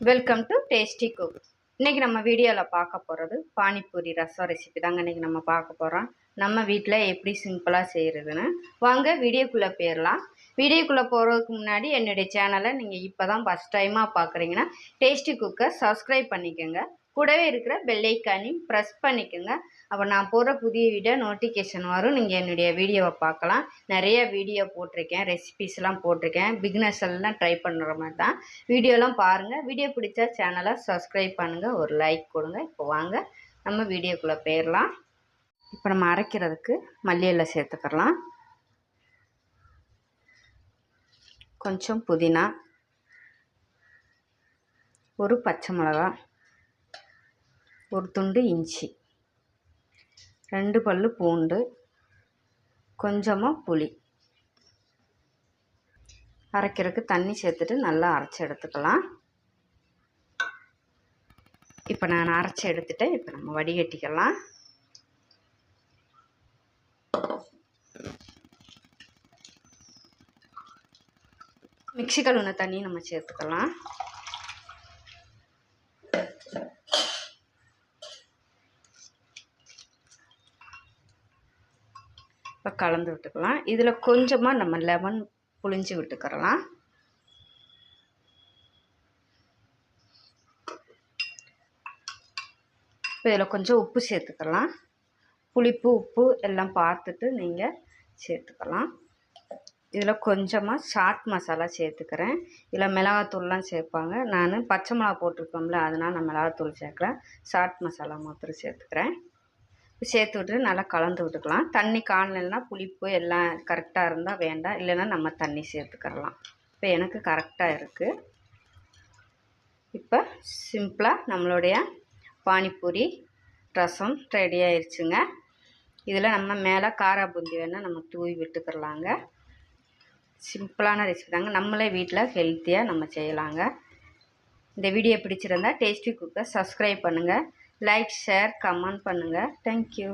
Welcome to tasty cook இன்றைக்கி நம்ம வீடியோவில் பார்க்க போகிறது பானிபூரி ரசம் ரெசிபி தாங்க இன்றைக்கி நம்ம பார்க்க போகிறோம் நம்ம வீட்டில் எப்படி சிம்பிளாக செய்கிறதுன்னு வாங்க வீடியோக்குள்ளே போயிடலாம் வீடியோக்குள்ளே போகிறதுக்கு முன்னாடி என்னுடைய சேனலை நீங்கள் இப்போ தான் ஃபஸ்ட் டைமாக பார்க்குறீங்கன்னா டேஸ்டி குக்கை சப்ஸ்கிரைப் பண்ணிக்கோங்க. கூடவே இருக்கிற பெல்லைக்கானையும் ப்ரெஸ் பண்ணிக்கோங்க. அப்போ நான் போகிற புதிய வீடியோ நோட்டிஃபிகேஷன் வரும். நீங்கள் என்னுடைய வீடியோவை பார்க்கலாம். நிறைய வீடியோ போட்டிருக்கேன். ரெசிபிஸ்லாம் போட்டிருக்கேன். பிக்னஸ் எல்லாம் ட்ரை பண்ணுற மாதிரி தான். வீடியோலாம் பாருங்கள் வீடியோ பிடிச்சா சேனலை சப்ஸ்கிரைப் பண்ணுங்கள் ஒரு லைக் கொடுங்க. இப்போ வாங்க. நம்ம வீடியோக்குள்ளே போயிடலாம். இப்போ நம்ம அரைக்கிறதுக்கு மல்லி இலை சேர்த்துக்கலாம். கொஞ்சம் புதினா. ஒரு பச்சை மிளகா. ஒரு துண்டு இஞ்சி ரெண்டு பல் பூண்டு கொஞ்சமாக புளி. அரைக்கிறதுக்கு தண்ணி சேர்த்துட்டு நல்லா அரைச்சி எடுத்துக்கலாம். இப்போ நான் அரைச்சி எடுத்துட்டேன். இப்போ நம்ம வடிகட்டிக்கலாம். மிக்சி கழுவுன தண்ணி நம்ம சேர்த்துக்கலாம். இப்போ கலந்து விட்டுக்கலாம். இதில் கொஞ்சமாக நம்ம லெமன் புளிஞ்சு விட்டுக்கிறலாம். இப்போ இதில் கொஞ்சம் உப்பு சேர்த்துக்கலாம். புளிப்பு உப்பு எல்லாம் பார்த்துட்டு நீங்கள் சேர்த்துக்கலாம். இதில் கொஞ்சமாக சாட் மசாலா சேர்த்துக்கிறேன். இதில் மிளகாத்தூள்லாம் சேர்ப்பாங்க. நான் பச்சை மிளகா போட்டிருக்கோம்ல அதனால் நான் மிளகாத்தூள் சேர்க்குறேன் சாட் மசாலா மாத்திரம் சேர்த்துக்கிறேன். சேர்த்து விட்டு நல்லா கலந்து விட்டுக்கலாம். தண்ணி காணலைன்னா புளிப்பு எல்லாம் கரெக்டாக இருந்தால் வேண்டாம். இல்லைன்னா நம்ம தண்ணி சேர்த்துக்கிறலாம். இப்போ எனக்கு கரெக்டாக இருக்குது இப்போ சிம்பிளாக நம்மளுடைய பானிபூரி ரசம் ரெடி ஆயிடுச்சுங்க இதில் நம்ம மேலே காரா பூந்தி வேணால் நம்ம தூவி விட்டுக்கிறலாங்க. சிம்பிளான ரெசிபி தாங்க. நம்மளே வீட்டில் ஹெல்த்தியாக நம்ம செய்யலாங்க. இந்த வீடியோ பிடிச்சிருந்தா டேஸ்டி குக்கை சப்ஸ்கிரைப் பண்ணுங்கள் லைக் ஷேர் கமெண்ட் பண்ணுங்கள் தேங்க்யூ